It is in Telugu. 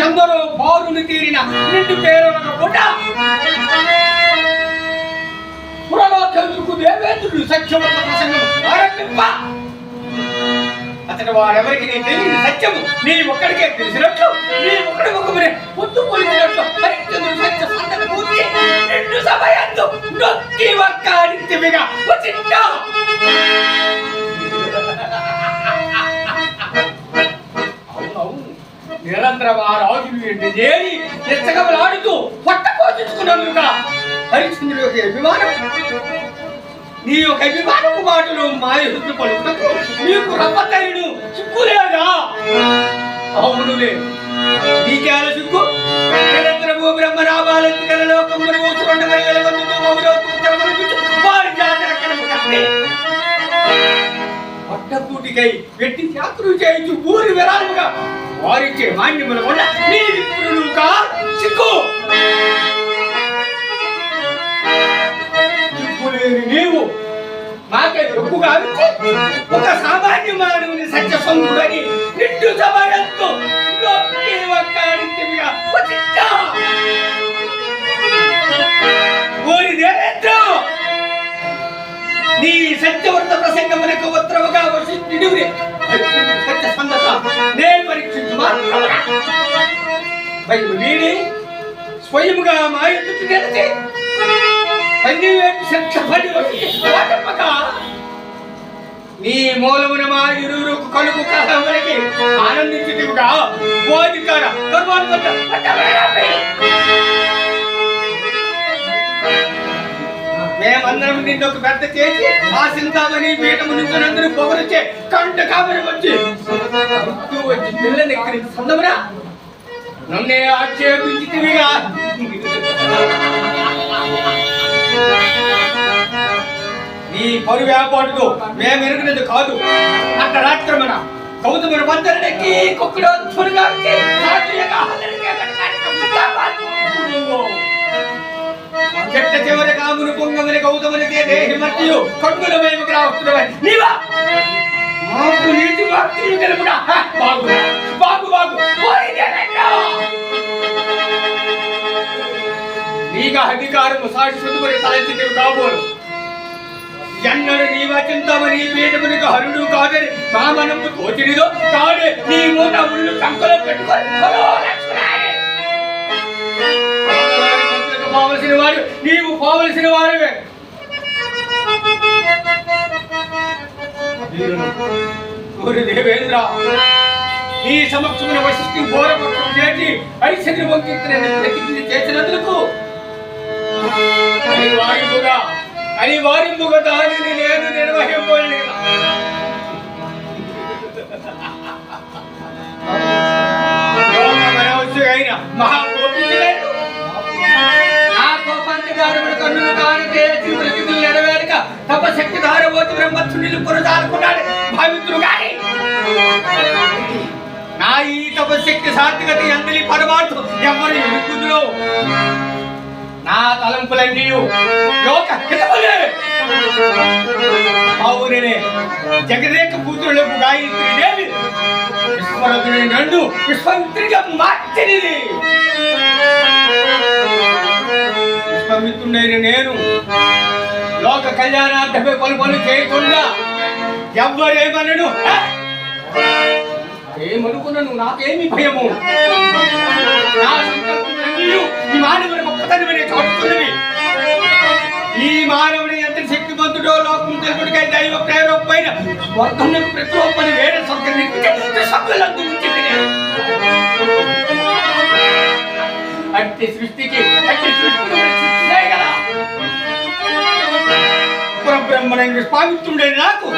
ఎందరో పౌరులు తీరిన నిండు పేరు ఒక పుట పురలోకెందుకు దేవేంద్రుడు సత్యవంత ప్రసంగం ఆరంభింప. అతడు వారెవరికి నీ తెలియని సత్యము నీ ఒక్కడికే తెలిసినట్లు నీ ఒక్కడి ముఖమునే పొత్తు పొలిచినట్లు హరిశ్చంద్రుడు సత్య సంతత పూర్తి నిండు సమయంతో నొక్కి ఒక్క అడిగిగా వచ్చిందా నిరంతరం ఆ రాజులు ఎండి చేరి ఎచ్చగమలాడుతూ పొట్ట పోషించుకున్నందుక హరిశ్చంద్రుడి యొక్క అభిమానం. నీ యొక్క అభిమానపు మాటలు మాయహుద్దు పలుకుటకు నీకు రమ్మతైను సిగ్గులేదా అవునులే నీకేల సిగ్గు? నిరంతరము బ్రహ్మరామాలంటి కలలోకమును ఊచుకొండ మరి వారి జాతర కనుక పట్టకూటికై వెట్టి యాత్రలు చేయించు ఊరి విరాలుగా వారిచ్చే మాన్యముల వల్ల నీ విప్రులుగా సిగ్గు. సిగ్గులేని నీవు నాకే రొప్పుగా అవిచి ఒక సామాన్య మానవుని సత్య సొంతుడని నిండు సమయంతో స్వయముగా మా ఎదుటి నిలిచి శిక్ష పడి నీ మూలమున మా ఇరువురు కలుగు కలవరికి ఆనందించుటివిగా బోధికార మేమందరం నిన్ను ఒక పెద్ద చేసి ఆశిందామని పీఠము నుంచినందుకు పొగరుచే కంట కాబరి వచ్చి వచ్చి పిల్లని ఎక్కడి సందమురా నన్నే ఆక్షేపించితివిగా. నీ పరు వ్యాపారుడు మేము ఎరుగునది కాదు. అక్కడ రాత్రమన గౌతముని మందరినెక్కి కుక్కుడు త్వరగా చెట్ట చివరి కామును పొంగమని గౌతమునికే దేహి మధ్యు కట్టుల మేము గ్రావస్తులవై నీవా? మాకు నీతి భక్తులు తెలుపుడా? హ, బాగు బాగు బాగు ఓరి దేవేంద్ర! నీగా అధికారము శాశ్వతమని తలెత్తితే కాబోలు. ఎన్నడు నీ వచింతమని పీఠమునికి హరుడు కాదని మా మనము తోచినిదో కాడే నీ మూట ఉళ్ళు కంకలో పెట్టుకొని పోవలసిన వాడు నీవు పోవలసిన వాడివే! ఓరి దేవేంద్ర నీ సమక్షమున వశిష్ఠి ఘోరపక్షం చేసి హరిశ్చంద్ర వంకించిన ప్రతిజ్ఞ చేసినందుకు అని వారింపుగా దానిని నేను నిర్వహింపలేను. అయిన మహాకోపించలేదు ఆ కోపాన్ని గారు కన్నులు కాని చేసి ప్రతిజ్ఞలు తపశక్తి ధారబోతి బ్రహ్మత్సుడిని పురజాలుకున్నాడు భావితుడు గాని. నా ఈ తపశక్తి సాత్వికత అందరి పరమార్థం ఎవరు ఎదుగుదురో నా తలంపులన్నీ లోక హితములే. అవునే జగదేక కూతురులకు గాయత్రి దేవి విశ్వరథుని నన్ను విశ్వంత్రిగా మార్చినది విశ్వమిత్రుడైన నేను లోక కళ్యాణార్థమే పలు పనులు చేయకుండా ఎవ్వరేమనను? హ! నువ్వు నాకేమి భయము? నా సంకల్పములన్నీ ఈ మానవుని గొప్పతనమనే చాటుతున్నవి. ఈ మానవుడు ఎంత శక్తివంతుడో లోకం తెలుగుడికై దైవ ప్రేరపైన ప్రేరమైన ప్రతి ఒక్కరి వేరే స్వర్గం సభ్యులందు అట్టి సృష్టికి అట్టి సృష్టి చేయగల పరబ్రహ్మణంగా స్వామిత్రుడే నాకు.